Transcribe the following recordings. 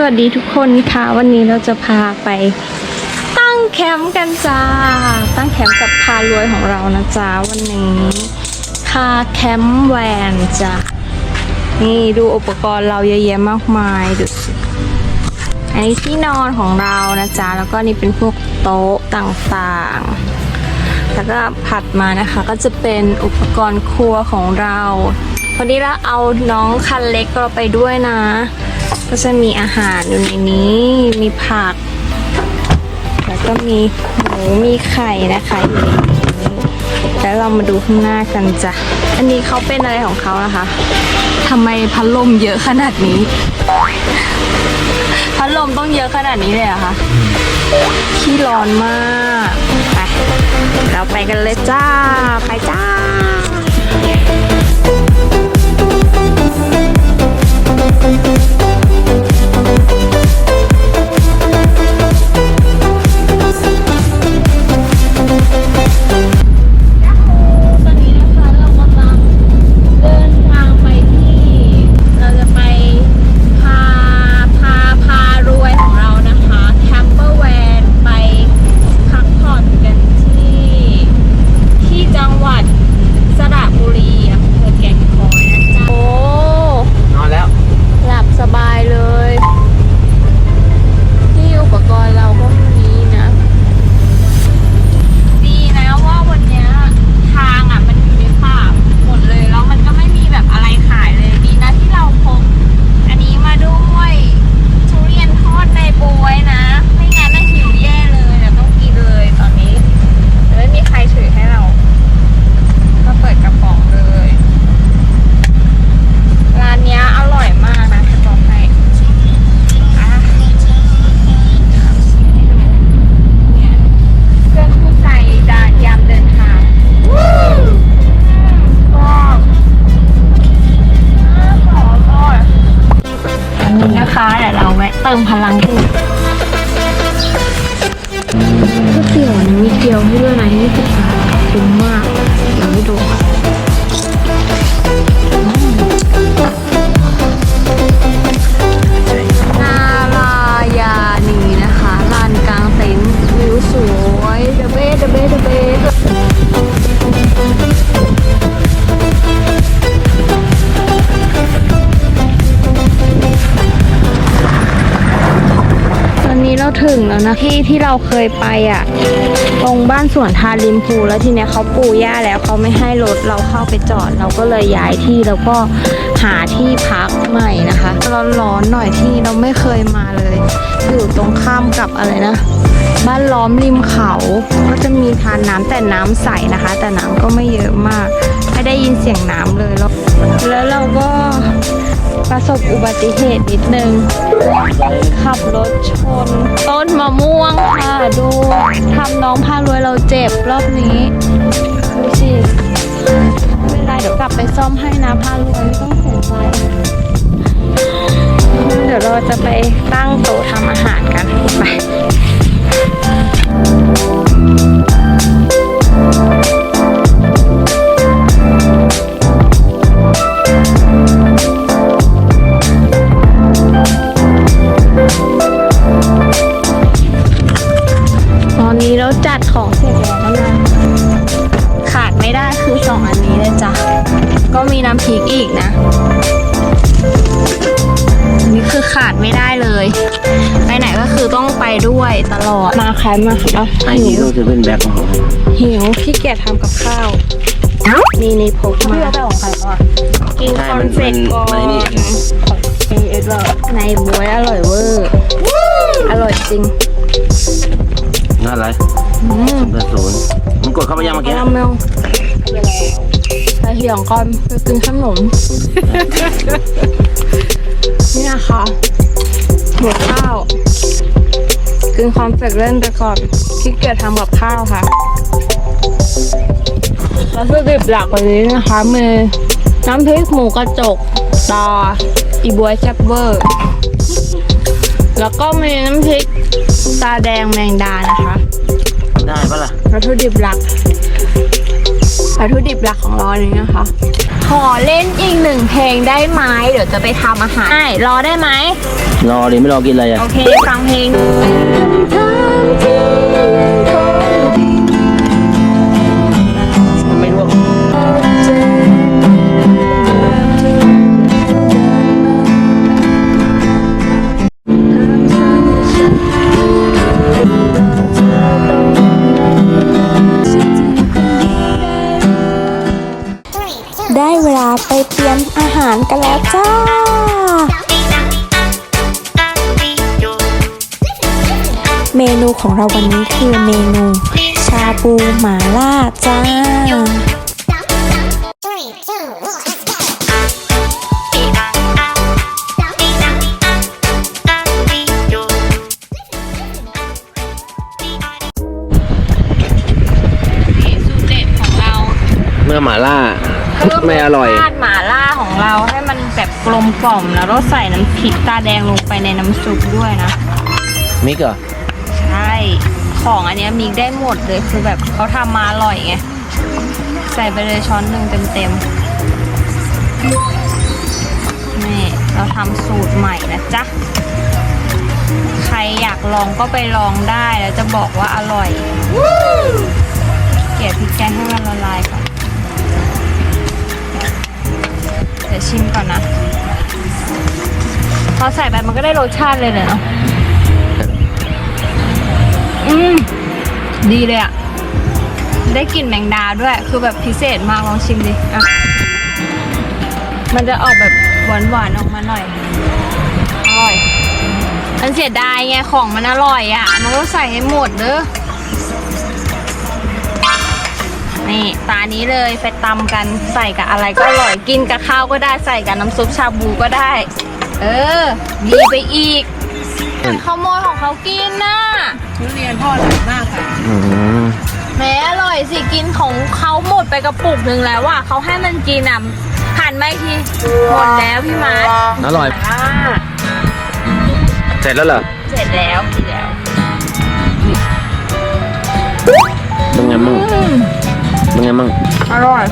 สวัสดีทุกคนค่ะ วันนี้เราจะพาไปตั้งแคมป์กันจ้า ตั้งแคมป์กับพารวยของเรานะจ๊ะวันนี้คาแคมป์แวนจ้ะนี่ดูอุปกรณ์เราเยอะแยะมากมายดูสิอันนี้ที่นอนของเรานะจ๊ะแล้วก็นี่เป็นพวกโต๊ะต่างๆ แล้วก็ผัดมานะคะก็จะเป็นอุปกรณ์ครัวของเราวันนี้เราเอาน้องคันเล็กเราไปด้วยนะ ก็จะมีอาหารอยู่ในนี้ มีผัก แล้วก็มีหมูมีไข่นะคะอยู่ในนี้แล้วเรามาดูข้างหน้ากันจ้ะ อันนี้เขาเป็นอะไรของเขานะคะทำไมพัดลมเยอะขนาดนี้ พัดลมต้องเยอะขนาดนี้เลยเหรอะคะขี้ร้อนมาก ไป เราไปกันเลยจ้า ไปจ้า นะที่ที่เราเคยไปอะ ตรงบ้านสวนทาริมพูแล้วทีเนี้ยเขาปูหญ้าแล้วเขาไม่ให้รถเราเข้าไปจอด เราก็เลยย้ายที่แล้วก็หาที่พักใหม่นะคะร้อนๆหน่อยที่เราไม่เคยมาเลย อยู่ตรงข้ามกับอะไรนะบ้านล้อมริมเขาก็จะมีทานน้ำแต่น้ำใสนะคะ แต่น้ำก็ไม่เยอะมากไม่ได้ยินเสียงน้ำเลยแล้วแล้วเราก็ ประสบอุบัติเหตุนิดนึง ขับรถชน ต้นมะม่วงค่ะ ดูทำน้องพารวยเราเจ็บรอบนี้ดูสิไม่เป็นไรเดี๋ยวกลับไปซ่อมให้นะพารวยไม่ต้องเสียใจเดี๋ยวเราจะไปตั้งโต๊ะทำอาหารกันไป ขาดไม่ได้คือสองอันนี้เลยจ้ะ ก็มีน้ำพริกอีกนะอันนี้คือขาดไม่ได้เลย ไปไหนก็คือต้องไปด้วยตลอด มาแคมป์มาค่ะไอ้นี่เราจะเป็นแบ็คของผมหิวขี้เกียจทำกับข้าว นี่นี่พกมาของใครก่อนกินคอนเฟกก่อนเอเอสเหรอในบวยอร่อยเวอร์ อร่อยจริง นั่นอะไรอืมเบอร์ศูนย์มึงกดเข้าไปยังเมื่อกี้กำลังไปเหี่ยงก่อนไปกินขนม นี่นะคะหมดข้าวกินคอนเฟกเล่นไปก่อนขี้เกียจทำกับข้าวค่ะวัตถุดิบหลักวันนี้นะคะมีน้ำพริกหมูกระจกตาอีบวยแซ่บเวอร์ แล้วก็มีน้ำพริกตาแดงแมงดานะคะได้ปะล่ะวัตถุดิบหลักวัตถุดิบหลักของเราอันนี้นะคะ ขอเล่นอีกหนึ่งเพลงได้ไหมเดี๋ยวจะไปทำอาหารได้รอได้ไหมรอดิไม่รอกินอะไรอะ โอเค ฟังเพลง เราวันนี้คือเมนู ชาบูหมาล่าจ้า Three, two, one, let's go. สูตรเด็ดของเราเมื่อหมาล่า ไม่อร่อยราดหมาล่าของเราให้มันแบบกลมกล่อมแล้วเราใส่น้ำพริกตาแดงลงไปในน้ำซุปด้วยนะมิกเหรอใช่ ของอันเนี้ยมิกได้หมดเลยคือแบบเขาทำมาอร่อยไง ใส่ไปเลยช้อนหนึ่งเต็มๆ นี่เราทำสูตรใหม่นะจ๊ะ ใครอยากลองก็ไปลองได้แล้วจะบอกว่าอร่อย เกลี่ยพริกแกงให้มันละลายก่อน เดี๋ยวชิมก่อนนะพอใส่ไปมันก็ได้รสชาติเลยเนาะ ดีเลยอะได้กลิ่นแมงดาด้วย คือแบบพิเศษมากลองชิมดิอะมันจะออกแบบหวานๆออกมาหน่อย อร่อย มันเสียดายไงของมันอร่อยอะมันก็ใส่ให้หมดเด้อ นี่ตานี้เลยไปตำกันใส่กับอะไรก็อร่อย กินกับข้าวก็ได้ใส่กับน้ำซุปชาบูก็ได้ เออ ดีไปอีก ขโมยของเขากินน่ะทุเรียนทอดอร่อยมากค่ะอืมแหม้อร่อยสิกินของเขาหมดไปกระปุกหนึ่งแล้วว่ะเขาให้มันกินอะหันมาอีกทีหมดแล้วพี่มาร์ทอร่อย อ่าเสร็จแล้วเหรอเสร็จแล้วกินแล้วเป็นไงมั่งอืมเป็นไงมั่งอร่อย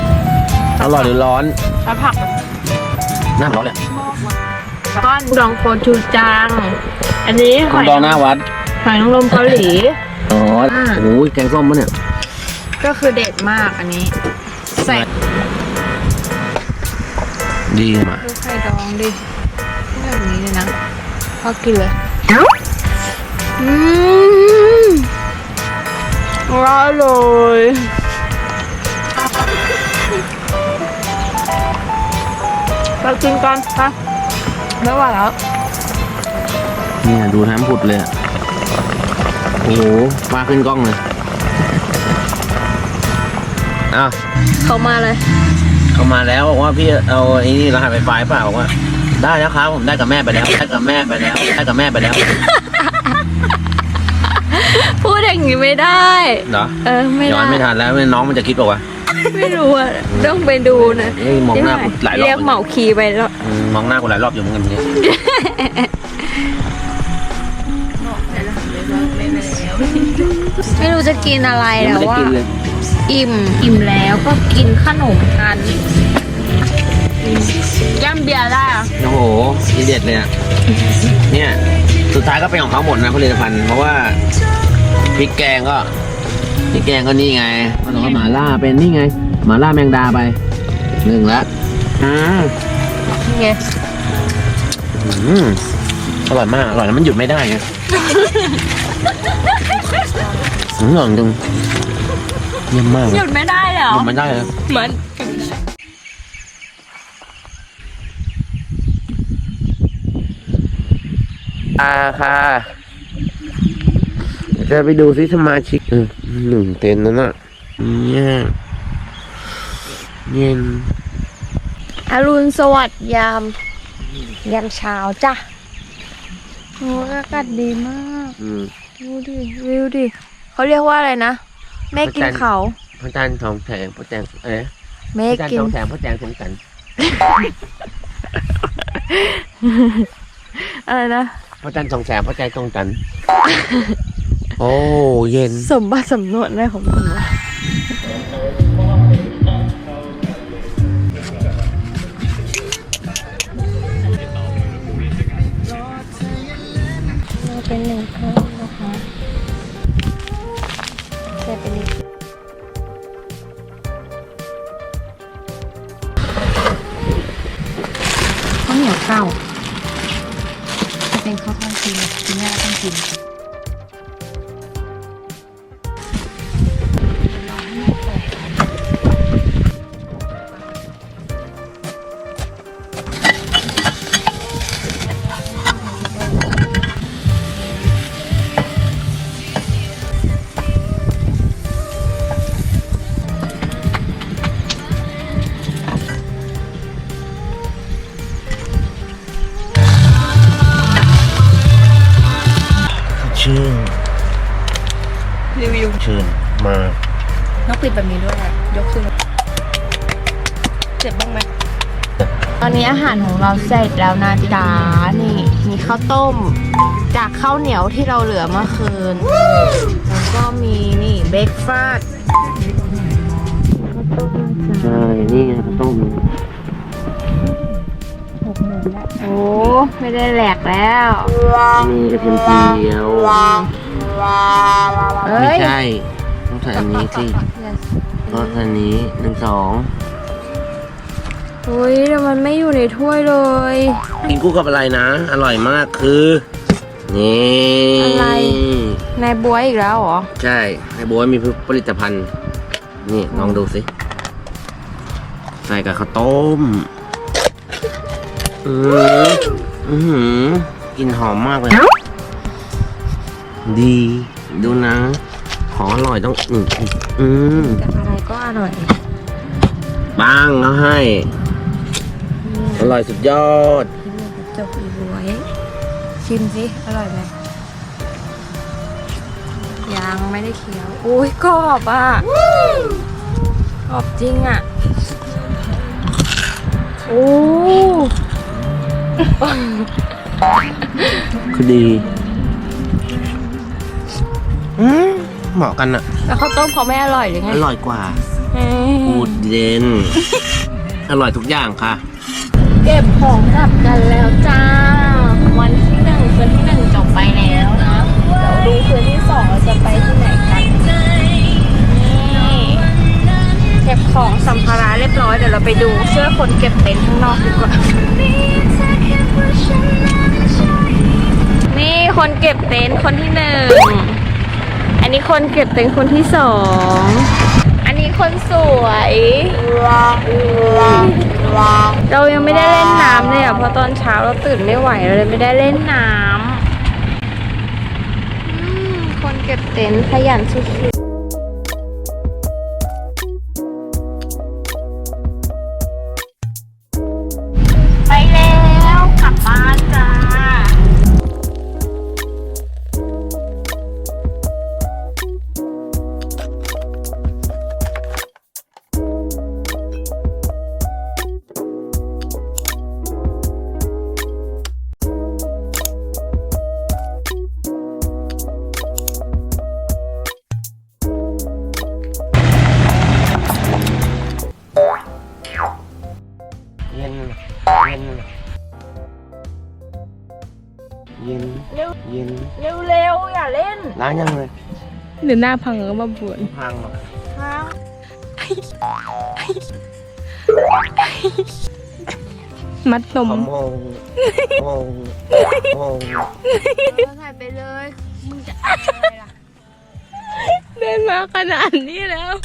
อร่อยหรือร้อนแล้วผักหน้าร้อนเลยก้อนดองโคชูจัง อันนี้หคุณอยดองหน้าวัด หอยนางรมเกาหลี อ๋อโอ้ยแกงส้มมะเนี่ย ก็คือเด็ดมากอันนี้ ใส่ดีมาดูไข่ดองดิแบบนี้เลยนะพอกินเลยอืมอร่อยเรากินกันค่ะไม่ไหวแล้ว เนี่ยดูน้ำผุดเลยอะโอ้โหมาขึ้นกล้องเลยอ้าวเขามาเลย เขามาแล้วบอกว่าพี่เอาไอ้นี่รหัสไฟฟ้าเปล่าบอกว่า ได้แล้วครับผมได้กับแม่ไปแล้วได้กับแม่ไปแล้วได้กับแม่ไปแล้วพูดอย่างนี้ไม่ได้ เหรอเออไม่ย้อได้ นไม่ทันแล้วน้องมันจะคิดบอกว่าไม่รู้อะต้องไปดูนะเอ้ยมองหน้ากูหลายรอบ เรียกเหมาคีย์ไปแล้วอืมมองหน้ากูหลายรอบอยู่เหมือนกันเนี่ย ไม่รู้จะกินอะไรยังแล้วไม่ได้ว่ากินเลย อิ่มอิ่มแล้วก็กินขนมกันย่ำเบียร์ได้อะโอ้โหทีเด็ดเลยอะเนี่ย สุดท้ายก็เป็นของเขาหมดนะผลิตภัณฑ์ เพราะว่าพริกแกงก็พริกแกงก็นี่ไงมันบอกว่าหมาล่าเป็นนี่ไง หมาล่าแมงดาไปหนึ่งละอืมนี่ไงอืมอร่อยมาก อร่อยแล้วมันหยุดไม่ได้ไง อืมอร่อยจริงเยี่ยมมากเลหยยุดไม่ได้เลยเหรหอยุดไม่ได้เลยเหมือนอ่าค่ะเดี๋ยวจะไปดูซิสมาชิกเออหนึ่งเต็นท์นั่นน่ะเนี่ยเย็นอรุณสวัสดิ์ยาม ยามเช้าจ้ะโอ้ยอากาศดีมากอืมดูดิ วิวดิ เขาเรียกว่าอะไรนะ แม่กินพระจันทร์เขาพระจันทร์ทองแสงพระแจงเอ๊ะแม่พระจันทกิร์นทองแสงพระแจงสงกันอะไรนะ พระจันทร์ทองแสงพระแจงสงกันโอ้เย็น สมบัติสำนวนอะไรของมึงวะ ข้าวเป็นข้าวต้องกินกินยากต้องกิน นนี้อาหารของเราเสร็จแล้วนะจ๊ะนี่มีข้าวต้ม จากข้าวเหนียวที่เราเหลือเมื่อคืน แล้วก็มีนี่เบรกฟาสต์ใช่นี่ไงข้าวต้มโอ้ไม่ได้แหลกแล้วมีกระเทียมเจียวเอ้ไม่ยใช่ต้องใส่อันนี้สิก็อันนี้หนึ่งสอง อุ้ยแต่มันไม่อยู่ในถ้วยเลย กินคู่กับอะไรนะ อร่อยมากคือนี่อะไร นายบวยอีกแล้วเหรอ ใช่ในบัวมีผลิตภัณฑ์ นี่ลองดูสิ ใส่กับข้าวต้มอืออือหือกลินหอมมากเลย ดีดูนะ ของอร่อยต้องอืมอืม แต่อะไรก็อร่อยปังเขาให้อ ร่อยสุดยอดจบอีบวยชิมสิ อร่อยไหมยังไม่ได้เคี้ยวอุ้ยกรอบอะกรอบจริงอะโอ้คือดีอืมเหมาะกันอะแล้วข้าวต้มเขาไม่อร่อยหรือไงอร่อยกว่าเอ้ยพูดเด่นอร่อยทุกอย่างค่ะ เก็บของกลับกันแล้วจ้า วันที่หนึ่งคืนที่หนึ่งจบไปแล้วนะ เดี๋ยวดูคืนที่สองเราจะไปที่ไหนกันนี่เก็บของสัมภาระเรียบร้อยเดี๋ยวเราไปดูเสื้อคนเก็บเต็นท์ข้างนอกดีกว่า นี่คนเก็บเต็นท์คนที่หนึ่ง อันนี้คนเก็บเต็นท์คนที่สอง อันนี้คนสวย เรายังไม่ได้เล่นน้ำเลยอะเพราะตอนเช้าเราตื่นไม่ไหวเราเลยไม่ได้เล่นน้ำคนเก็บเต็นท์ขยันสุดๆ เย็นเย็นเย็นเร็วเย็นเร็วๆอย่าเล่นล้างยังเลยหรือหน้าพังก็มาบวนพังหรอกมัดนม ขโมงโมงโมงถ่ายไปเลย มึงจะเดินมาขนาดนี้แล้ว